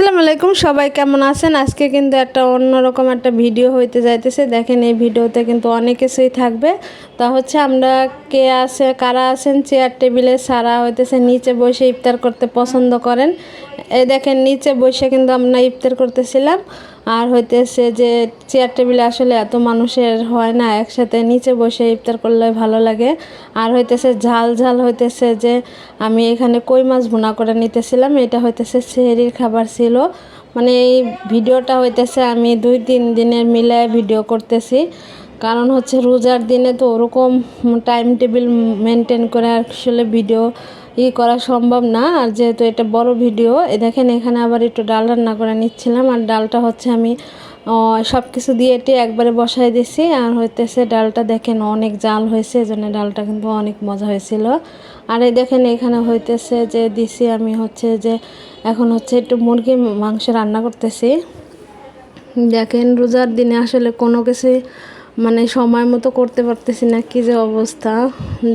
আসসালামু আলাইকুম, সবাই কেমন আছেন? আজকে কিন্তু একটা অন্যরকম একটা ভিডিও হইতে যাইতেছে। দেখেন, এই ভিডিওতে কিন্তু অনেক কিছুই থাকবে। তা হচ্ছে আমরা কে আছে, কারা আছেন চেয়ার টেবিলে সারা হইতেছে, নিচে বসে ইফতার করতে পছন্দ করেন। এই দেখেন, নিচে বসে কিন্তু আমরা ইফতার করতেছিলাম। আর হইতেছে যে চেয়ার টেবিলে আসলে এত মানুষের হয় না, একসাথে নিচে বসে ইফতার করলে ভালো লাগে। আর হইতেছে ঝাল ঝাল হইতেছে যে আমি এখানে কই মাছ ভুনা করে নিতেছিলাম, এটা হইতেছে সেহরির খাবার ছিল। মানে এই ভিডিওটা হইতেছে আমি দুই, তিন দিনের মিলায় ভিডিও করতেছি। কারণ হচ্ছে রোজার দিনে তো ওরকম টাইম টেবিল মেনটেন করে আসলে ভিডিও ই করা সম্ভব না, আর যেহেতু এটা বড় ভিডিও, এ দেখেন এখানে আবার একটু ডাল রান্না করে নিচ্ছিলাম, আর ডালটা হচ্ছে আমি সব কিছু দিয়ে এটি একবারে বসাই দিছি, আর হইতেছে ডালটা দেখেন অনেক জাল হয়েছে এই ডালটা কিন্তু অনেক মজা হয়েছিল। আর এই দেখেন এখানে হইতেছে যে দিছি আমি হচ্ছে যে, এখন হচ্ছে একটু মুরগি মাংস রান্না করতেছি। দেখেন রোজার দিনে আসলে কোনো কিছুই মানে সময় মতো করতে পারতেছি না, কী যে অবস্থা,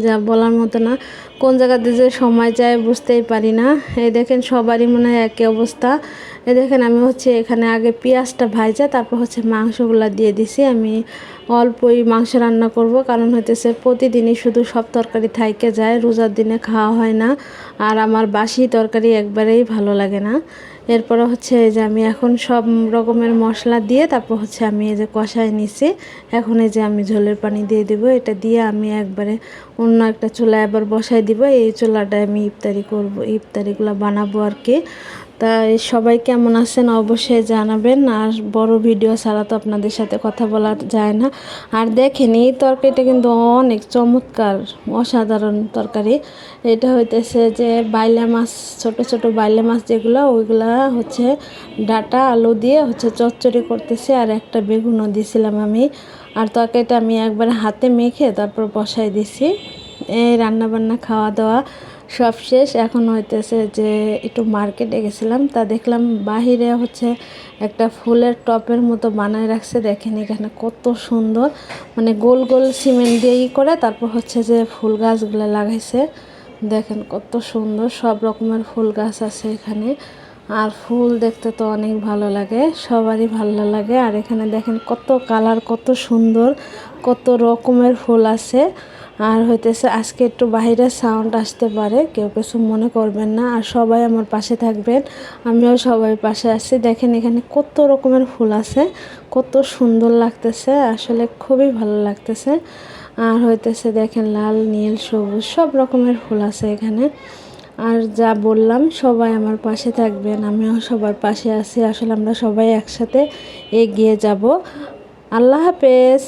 যা বলার মতো না। কোন জায়গাতে যে সময় যায় বুঝতেই পারি না। এই দেখেন সবারই মনে হয় একই অবস্থা। এই দেখেন আমি হচ্ছে এখানে আগে পেঁয়াজটা ভাইজা তারপর হচ্ছে মাংসগুলো দিয়ে দিছি। আমি অল্পই মাংস রান্না করব, কারণ হইতেছে প্রতিদিনই শুধু সব তরকারি থাইকে যায়, রোজার দিনে খাওয়া হয় না। আর আমার বাসি তরকারি একবারেই ভালো লাগে না। এরপরে হচ্ছে এই যে আমি এখন সব রকমের মশলা দিয়ে তারপর হচ্ছে আমি এই যে কষায় নিছি। এখন এই যে আমি ঝোলের পানি দিয়ে দেব। এটা দিয়ে আমি একবারে অন্য একটা চুলা এবার বসাই দিব। এই চুলাটা আমি ইফতারি করব, ইফতারিগুলো বানাবো আর কি। তাই সবাই কেমন আছেন অবশ্যই জানাবেন। আর বড় ভিডিও ছাড়া তো আপনাদের সাথে কথা বলা যায় না। আর দেখেন, এই তরকারিটা কিন্তু অনেক চমৎকার, অসাধারণ তরকারি। এটা হইতেছে যে বাইলা মাছ, ছোট ছোট বাইলা মাছ যেগুলো, ওইগুলা হচ্ছে ডাটা, আলু দিয়ে হচ্ছে চচ্চড়ি করতেছে আর একটা বেগুনও দিয়েছিলাম আমি। আর তরকারিটা আমি একবার হাতে মেখে তারপর বসাই দিছি। এই রান্নাবান্না খাওয়া দাওয়া সব শেষ। এখন হইতেছে যে একটু মার্কেটে গেছিলাম, তা দেখলাম বাহিরে হচ্ছে একটা ফুলের টপের মতো বানায় রাখছে। দেখেন এখানে কত সুন্দর মানে গোল গোল সিমেন্ট দিয়ে ই করে তারপর হচ্ছে যে ফুল গাছগুলো লাগাইছে। দেখেন কত সুন্দর, সব রকমের ফুল গাছ আছে এখানে। আর ফুল দেখতে তো অনেক ভালো লাগে, সবারই ভালো লাগে। আর এখানে দেখেন কত কালার, কত সুন্দর, কত রকমের ফুল আছে। আর হইতেছে আজকে একটু বাহিরের সাউন্ড আসতে পারে, কেউ কিছু মনে করবেন না, আর সবাই আমার পাশে থাকবেন, আমিও সবাই পাশে আছি। দেখেন এখানে কত রকমের ফুল আছে, কত সুন্দর লাগতেছে, আসলে খুবই ভালো লাগতেছে। আর হইতেছে দেখেন লাল, নীল, সবুজ, সব রকমের ফুল আছে এখানে। আর যা বললাম, সবাই আমার পাশে থাকবেন, আমিও সবার পাশে আছি। আসলে আমরা সবাই একসাথে এগিয়ে যাব। আল্লাহ হাফেজ।